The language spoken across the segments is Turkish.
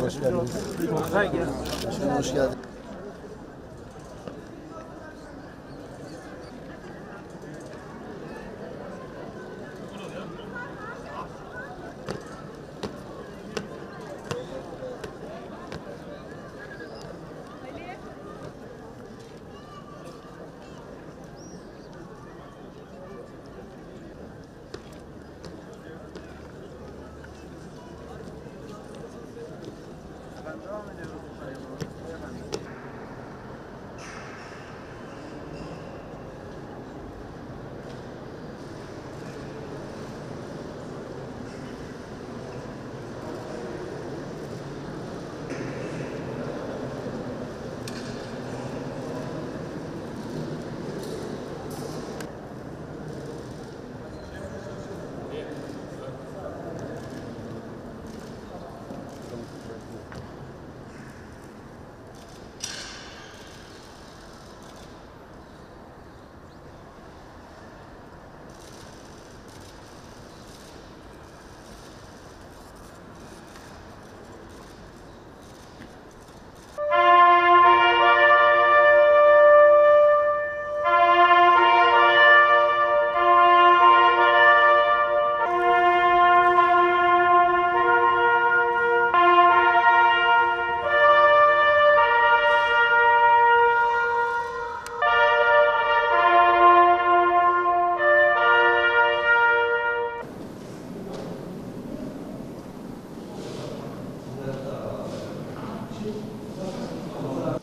Hoş geldiniz. Başkanım hoş Hallelujah.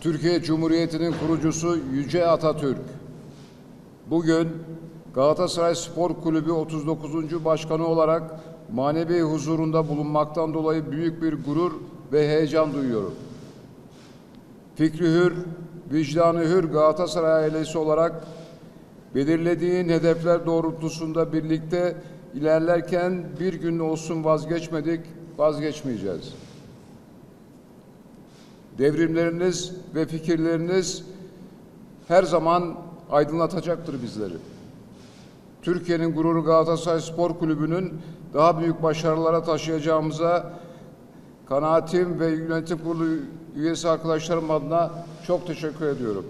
Türkiye Cumhuriyeti'nin kurucusu Yüce Atatürk. Bugün Galatasaray Spor Kulübü 39. Başkanı olarak manevi huzurunda bulunmaktan dolayı büyük bir gurur ve heyecan duyuyorum. Fikri hür, vicdanı hür Galatasaray ailesi olarak belirlediğin hedefler doğrultusunda birlikte ilerlerken bir gün olsun vazgeçmedik, vazgeçmeyeceğiz. Devrimleriniz ve fikirleriniz her zaman aydınlatacaktır bizleri. Türkiye'nin gururu Galatasaray Spor Kulübü'nün daha büyük başarılara taşıyacağımıza kanaatim ve yönetim kurulu üyesi arkadaşlarım adına çok teşekkür ediyorum.